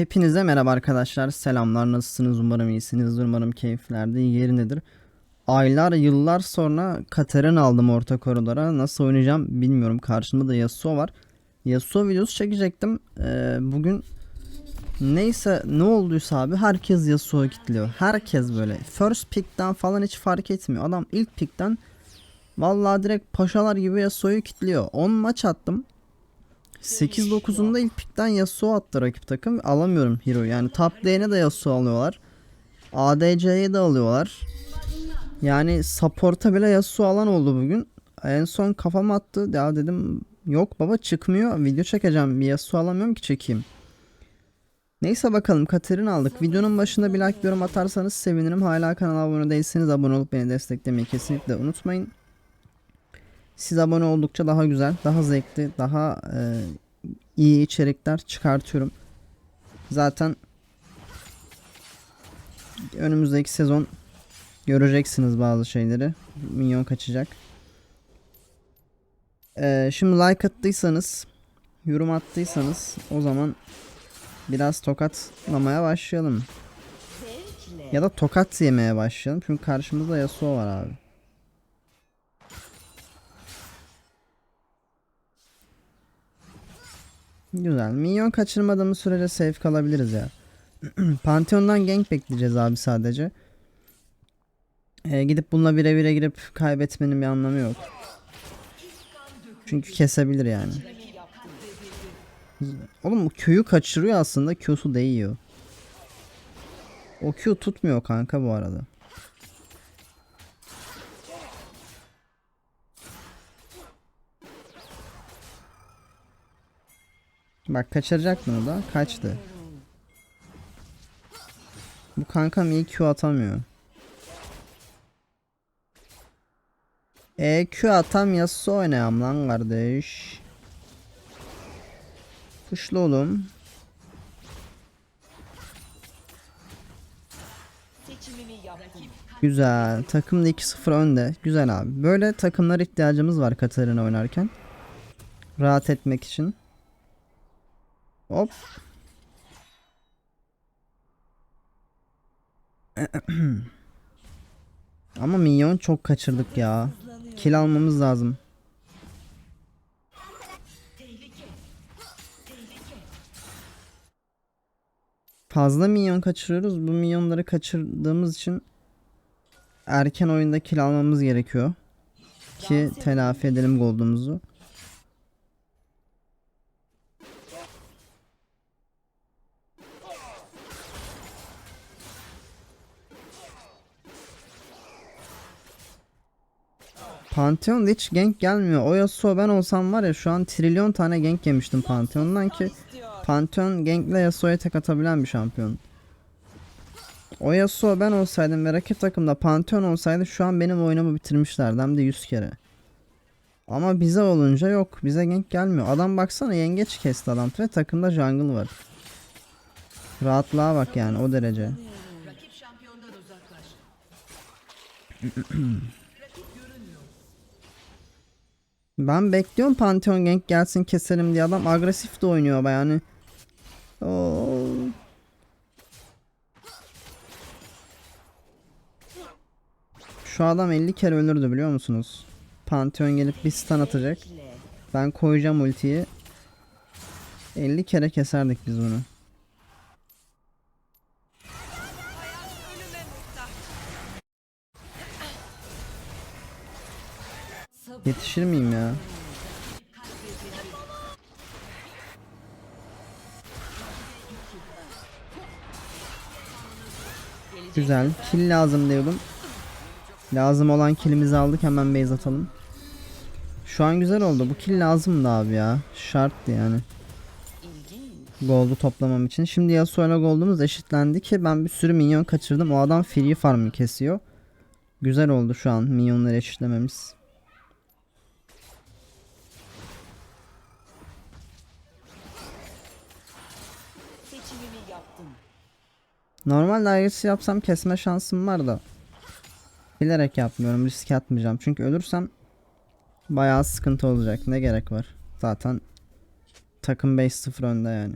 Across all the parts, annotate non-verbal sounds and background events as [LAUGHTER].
Hepinize merhaba arkadaşlar. Selamlar. Nasılsınız? Umarım iyisiniz. Umarım keyiflerde yerindedir. Aylar, yıllar sonra Katarina aldım orta koridora. Nasıl oynayacağım bilmiyorum. Karşımda da Yasuo var. Yasuo videosu çekecektim. Ee, bugün neyse ne olduysa abi herkes Yasuo kitliyor. Herkes böyle. First pick'ten falan hiç fark etmiyor. Adam ilk pick'ten vallahi direkt paşalar gibi Yasuo'yu kitliyor. 10 maç attım. 8-9'unda ilk pikten Yasuo attı rakip takım. Alamıyorum hero. Yani top lane'e de Yasuo alıyorlar. ADC'ye de alıyorlar. Yani support'a bile Yasuo alan oldu bugün. En son kafam attı. Ya dedim yok baba çıkmıyor. Video çekeceğim. Bir Yasuo alamıyorum ki çekeyim. Neyse bakalım Katerina aldık. Videonun başında bir like yorum atarsanız sevinirim. Hala kanala abone değilseniz abone olup beni desteklemeyi kesinlikle unutmayın. Siz abone oldukça daha güzel, daha zevkli, daha e, iyi içerikler çıkartıyorum. Zaten önümüzdeki sezon göreceksiniz bazı şeyleri. Minyon kaçacak. E, şimdi like attıysanız, yorum attıysanız o zaman biraz tokatlamaya başlayalım. Ya da tokat yemeye başlayalım. Çünkü karşımızda Yasuo var abi. Güzel. Minyon kaçırmadığımız sürece safe kalabiliriz ya. [CLEARS THROAT] Pantheon'dan gank bekleyeceğiz abi sadece. Ee, gidip bununla bire bire girip kaybetmenin bir anlamı yok. Çünkü kesebilir yani. Oğlum Q'yu kaçırıyor aslında. Q'su değiyor. O Q tutmuyor kanka bu arada. Bak kaçıracak bunu da. Kaçtı. Bu kankam iyi Q atamıyor. E Q atam Yasuo oynayam lan kardeş. Kuşlu oğlum. Güzel. Takım da 2-0 önde. Güzel abi. Böyle takımlar ihtiyacımız var Katarina oynarken. Rahat etmek için. Hop. [CLEARS THROAT] Ama minyon çok kaçırdık ya. Kill almamız lazım. Fazla minyon kaçırıyoruz. Bu minyonları kaçırdığımız için erken oyunda kill almamız gerekiyor. Ki telafi edelim gold'umuzu. Pantheon'da hiç gank gelmiyor. O Yasuo ben olsam var ya şu an trilyon tane gank yemiştim Pantheon'dan ki Pantheon gankle Yasuo'ya tek atabilen bir şampiyon. O Yasuo ben olsaydım ve rakip takımda Pantheon olsaydı şu an benim oyunumu bitirmişlerdi hem de 100 kere. Ama bize olunca yok. Bize gank gelmiyor. Adam baksana yengeç kesti adam ve takımda jungle var. Rahatlığa bak yani o derece. [CLEARS THROAT] Ben bekliyorum Pantheon gank gelsin keselim diye adam agresif de oynuyor baya yani. Şu adam 50 kere ölürdü biliyor musunuz? Pantheon gelip bir stun atacak. Ben koyacağım ultiyi. 50 kere keserdik biz bunu. Yetişir miyim ya? Güzel. Kill lazım diyordum. Lazım olan killimizi aldık. Hemen base atalım. Şu an güzel oldu. Bu kill lazımdı abi ya. Şarttı yani. Gold'u toplamam için. Şimdi Yasuo ile Gold'umuz eşitlendi ki ben bir sürü minyon kaçırdım. O adam free farm'ı kesiyor. Güzel oldu şu an minyonları eşitlememiz. Normal dairesi yapsam kesme şansım var da. Bilerek yapmıyorum. Risk atmayacağım. Çünkü ölürsem bayağı sıkıntı olacak. Ne gerek var? Zaten takım 5-0 önde yani.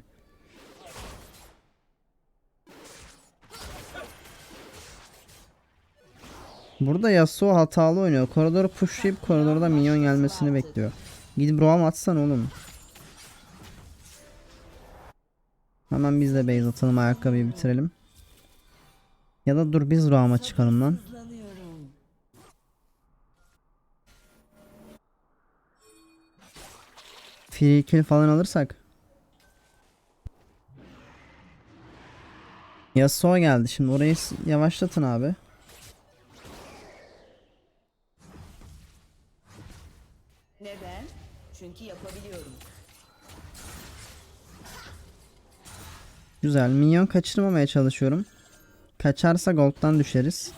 Burada Yasuo hatalı oynuyor. Koridoru pushlayıp koridorda minyon gelmesini bekliyor. Gidip roam atsan oğlum. Hemen biz de base atalım ayakkabıyı bitirelim. Ya da dur biz roam'a çıkalım lan. Free kill falan alırsak. Yasuo geldi şimdi orayı yavaşlatın abi. Neden? Çünkü yapabiliyorum. Güzel minyon kaçırmamaya çalışıyorum. Kaçarsa gold'dan düşeriz.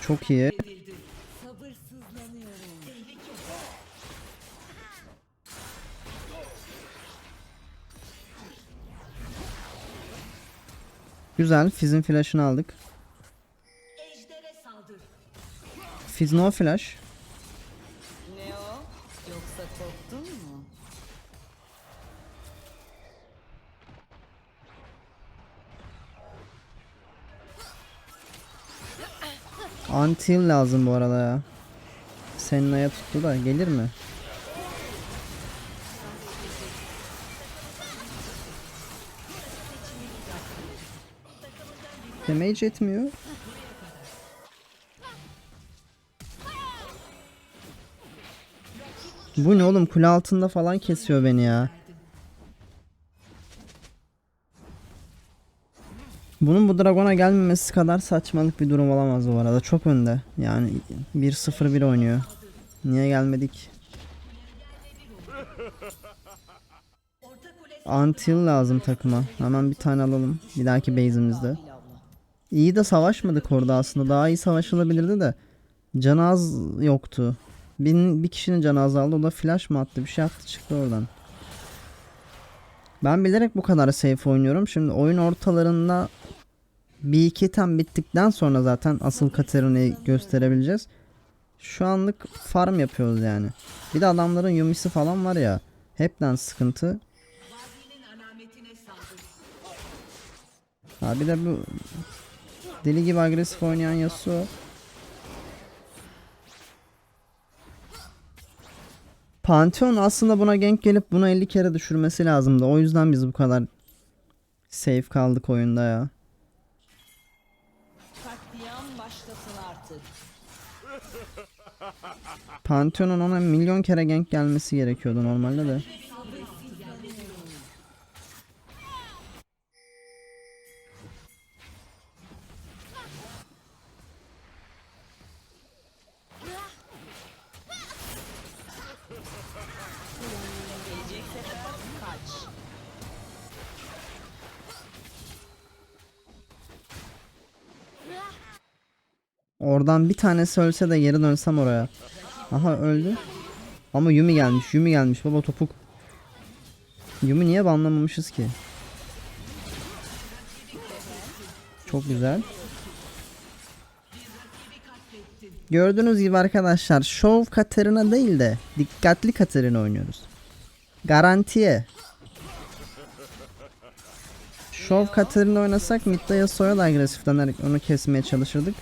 Çok iyi. Güzel. Fizz'in flash'ını aldık. Fizz no flash. Until lazım bu arada ya. Senna'ya tuttu da gelir mi? Damage etmiyor. Bu ne oğlum kule altında falan kesiyor beni ya. Bunun bu Dragon'a gelmemesi kadar saçmalık bir durum olamaz bu arada. Çok önde. Yani 1-0-1 oynuyor. Niye gelmedik? Until lazım takıma. Hemen bir tane alalım. Bir dahaki base'imizde. İyi de savaşmadık orada aslında. Daha iyi savaşılabilirdi de. Canı az yoktu. Bir, bir kişinin canı azaldı. O da flash mı attı? Bir şey attı çıktı oradan. Ben bilerek bu kadar safe oynuyorum. Şimdi oyun ortalarında bir iki tem bittikten sonra zaten asıl Katarina'yı gösterebileceğiz. Şu anlık farm yapıyoruz yani. Bir de adamların Yumi'si falan var ya. Hepten sıkıntı. Ha bir de bu deli gibi agresif oynayan Yasuo. Pantheon aslında buna gank gelip buna 50 kere düşürmesi lazımdı. O yüzden biz bu kadar safe kaldık oyunda ya. Pantheon'un ona milyon kere gank gelmesi gerekiyordu normalde de. Oradan bir tanesi ölse de geri dönsem oraya. Aha öldü. Ama Yumi gelmiş. Yumi gelmiş baba topuk. Yumi niye banlamamışız ki? Çok güzel. Gördüğünüz gibi arkadaşlar Show Katarina değil de dikkatli Katarina oynuyoruz. Garantiye. Show Katarina oynasak midde Yasuo'ya da onu kesmeye çalışırdık.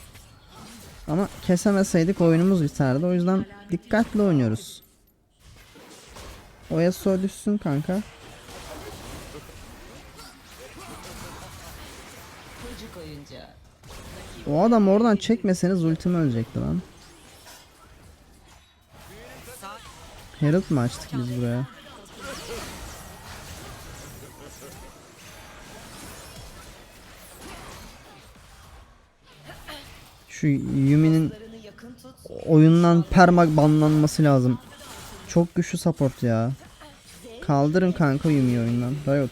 Ama kesemeseydik oyunumuz biterdi. O yüzden dikkatli oynuyoruz. O Yasuo düşsün kanka. O adam oradan çekmeseniz ultim ölecekti lan. Herald mı açtık biz buraya? Şu Yumi'nin oyundan perma banlanması lazım. Çok güçlü support ya. Kaldırın kanka Yumi'yi oyundan. Riot.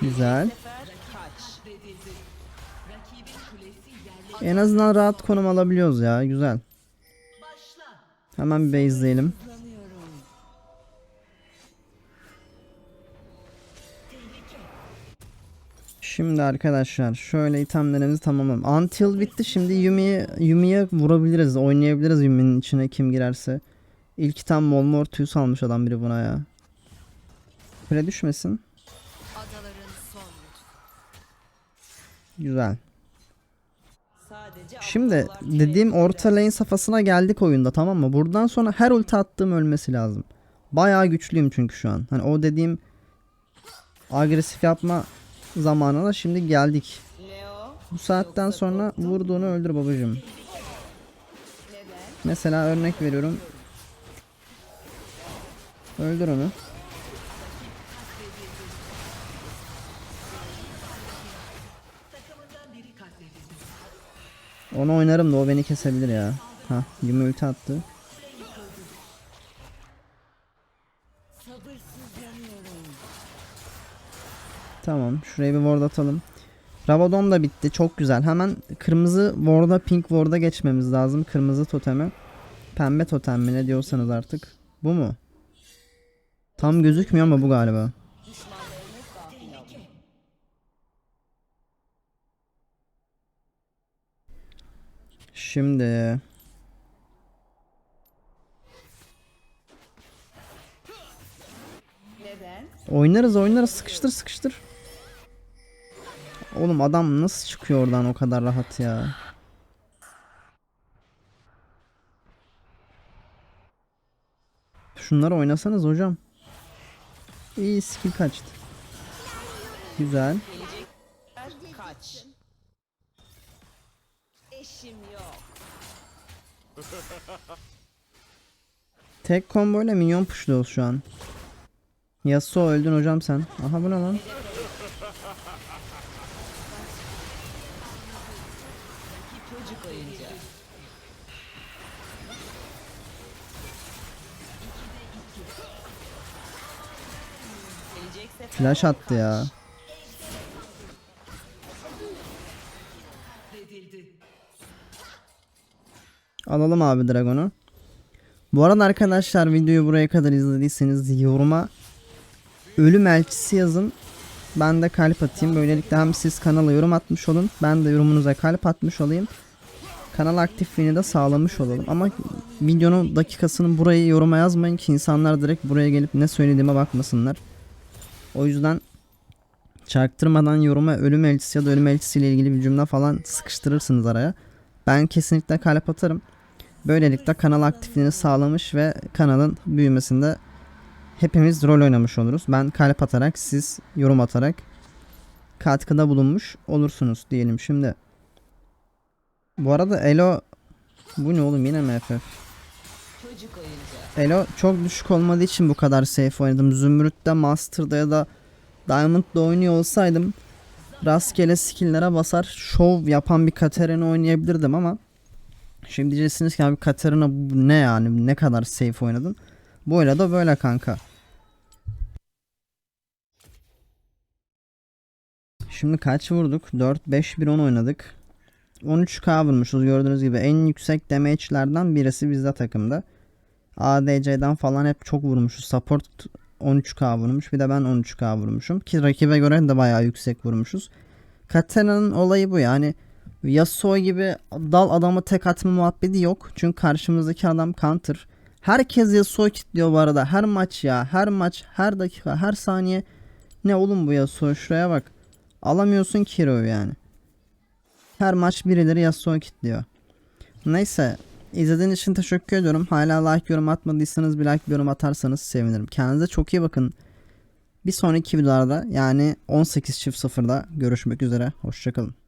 Güzel. En azından rahat konum alabiliyoruz ya. Güzel. Hemen bir base'leyelim. Şimdi arkadaşlar şöyle itemlerimizi tamamlayalım. Until bitti. Şimdi Yumi'ye Yumi'ye vurabiliriz. Oynayabiliriz Yumi'nin içine kim girerse. İlk tam Molmor tüy salmış adam biri buna ya. Kule düşmesin. Güzel. Şimdi dediğim orta lane safhasına geldik oyunda tamam mı? Buradan sonra her ulti attığım ölmesi lazım. Bayağı güçlüyüm çünkü şu an. Hani o dediğim agresif yapma zamanına şimdi geldik. Bu saatten sonra vurduğunu öldür babacım. neden? Mesela örnek veriyorum. Öldür onu. Onu oynarım da o beni kesebilir ya. Ha, Yumi ulti attı. Tamam, şuraya bir ward atalım. Rabadon da bitti. Çok güzel. Hemen kırmızı ward'a pink ward'a geçmemiz lazım. Kırmızı toteme. Pembe totem mi ne diyorsanız artık. Bu mu? Tam gözükmüyor ama bu galiba. Şimdi oynarız oynarız sıkıştır sıkıştır. Oğlum adam nasıl çıkıyor oradan o kadar rahat ya. Şunları oynasanız hocam. İyi skill kaçtı. Güzel. Kaç. Eşim yok. Tek combo ile minyon pushluyoruz şu an. Yasuo öldün hocam sen. Aha bu ne lan? Gelecek sefer Flash attı ya. Alalım abi Dragon'u. Bu arada arkadaşlar videoyu buraya kadar izlediyseniz yoruma ölüm elçisi yazın. Ben de kalp atayım. Böylelikle hem siz kanala yorum atmış olun. Ben de yorumunuza kalp atmış olayım. Kanal aktifliğini de sağlamış olalım. Ama videonun dakikasını burayı yoruma yazmayın ki insanlar direkt buraya gelip ne söylediğime bakmasınlar. O yüzden çaktırmadan yoruma ölüm elçisi ya da ölüm elçisiyle ilgili bir cümle falan sıkıştırırsınız araya. Ben kesinlikle kalp atarım. Böylelikle kanal aktifliğini sağlamış ve kanalın büyümesinde hepimiz rol oynamış oluruz. Ben kalp atarak siz yorum atarak katkıda bulunmuş olursunuz diyelim şimdi. Bu arada Elo bu ne oğlum yine mi. Elo çok düşük olmadığı için bu kadar safe oynadım. Zümrüt'te, Master'da ya da Diamond'da oynuyor olsaydım rastgele skill'lere basar şov yapan bir Katarina oynayabilirdim ama şimdi diyeceksiniz ki abi Katarina bu ne yani ne kadar safe oynadın. Bu öyle da böyle kanka. Şimdi kaç vurduk? 4 5 1 10 oynadık. 13k vurmuşuz gördüğünüz gibi en yüksek damage'lerden birisi bizde takımda. ADC'den falan hep çok vurmuşuz. Support 13k vurmuş. Bir de ben 13k vurmuşum. Ki rakibe göre de bayağı yüksek vurmuşuz. Katarina'nın olayı bu yani. Yasuo gibi dal adamı tek atma muhabbeti yok. Çünkü karşımızdaki adam counter. Herkes Yasuo kitliyor bu arada. Her maç ya. Her maç, her dakika, her saniye. Ne oğlum bu Yasuo? Şuraya bak. Alamıyorsun ki hero'yu yani. Her maç birileri Yasuo kitliyor. Neyse. İzlediğiniz için teşekkür ediyorum. Hala like yorum atmadıysanız bir like bir yorum atarsanız sevinirim. Kendinize çok iyi bakın. Bir sonraki videolarda yani 18.00'da görüşmek üzere. Hoşçakalın.